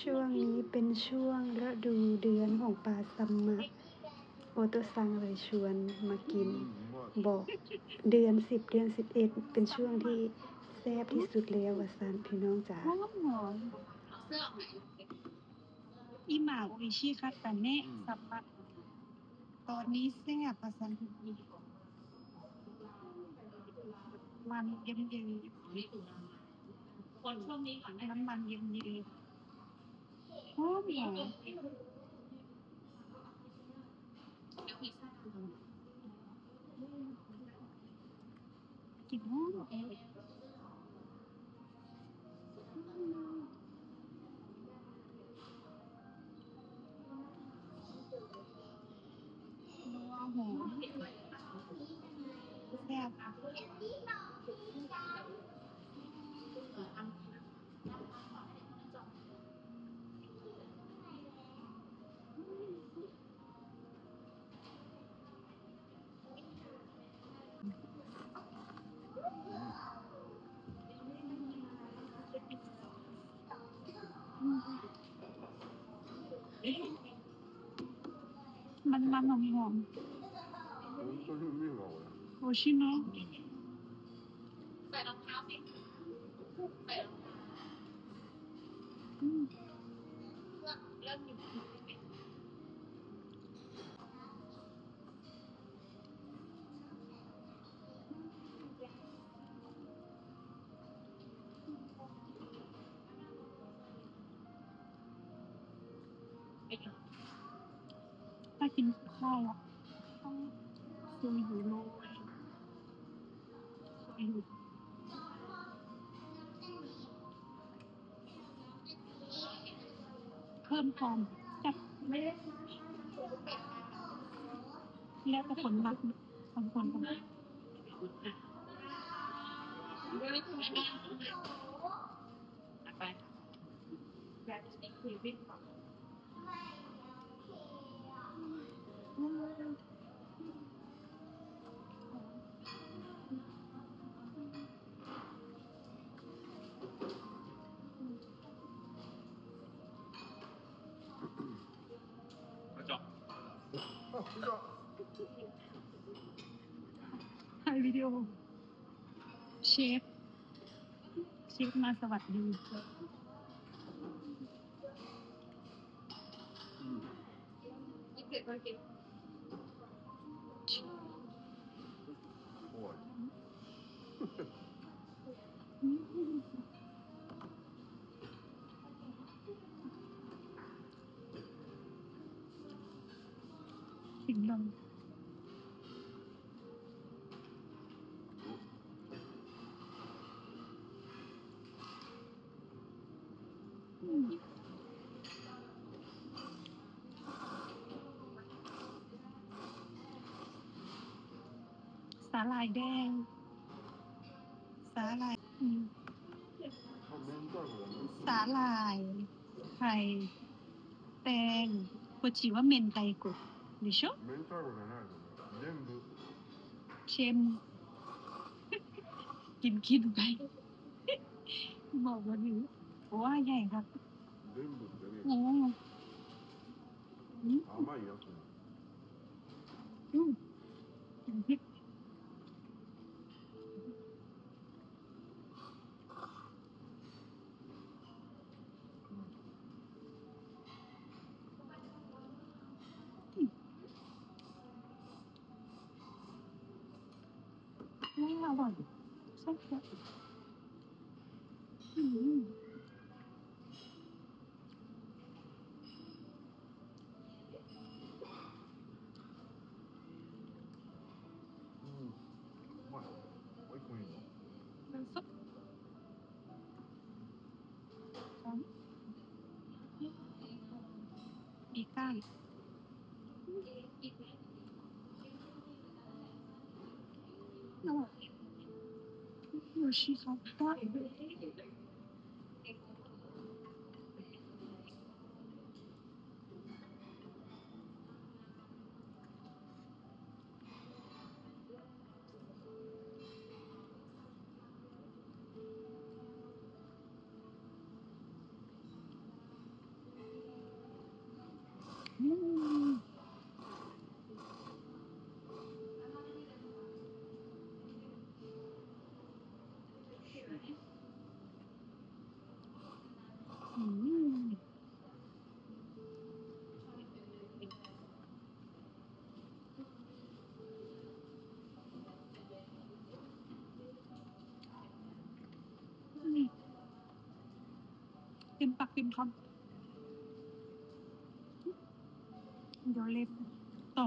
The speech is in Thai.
ช่วงนี้เป็นช่วงฤดูเดือนของปลาซัมมะ โอโตซังเลยชวนมากิน บอกเดือนสิบเดือนสิบเอ็ดเป็นช่วงที่แซ่บที่สุดแล้ววะซันพี่น้องจ๋าหอมหอมอีหมาโออิชิคัตตาเนะสับปะตอนนี้แซ่บภาษาอังกฤษมันเย็นเย็นคนช่วงนี้ก่อนๆน้ำมันเย็นเย็นๆหอม Em 几多？Yeah. กลิ่นหอมนัวหอมแซ่บ มันมันหอมหอม 本当にうめえわこれ ๆโอชิโนะ ใส่รองเท้าสิใส่รองเท้า อืม เริ่มอยู่ ถ้ากินข้าวอะต้องซูยูโรยซูยูเพิ่มความจับไม่ได้แล้วแต่คนมักบางคนก็ไม่ไปแบบนี้คุยวิ่ง ถ่ายวิดีโอ เชฟ เชฟมาสวัสดียี่สิอ็ดวักิน สีงดังสาลายแดง สาลายสาลาย ไข่ แตงกวชิว่าเมนไตกุด ะดิช 明太子じゃないのね全部 เชม กินกินไป บอกว่าดีว่าใหญ่ครับ 全部ってね โอ้อืม 甘いやつ อืมกินพริก about it. Saya tidak. Ikan. Ikan. here. She's on fire. Mm-hmm. ติมปักติมคำเดี๋ยวเล็บต่อ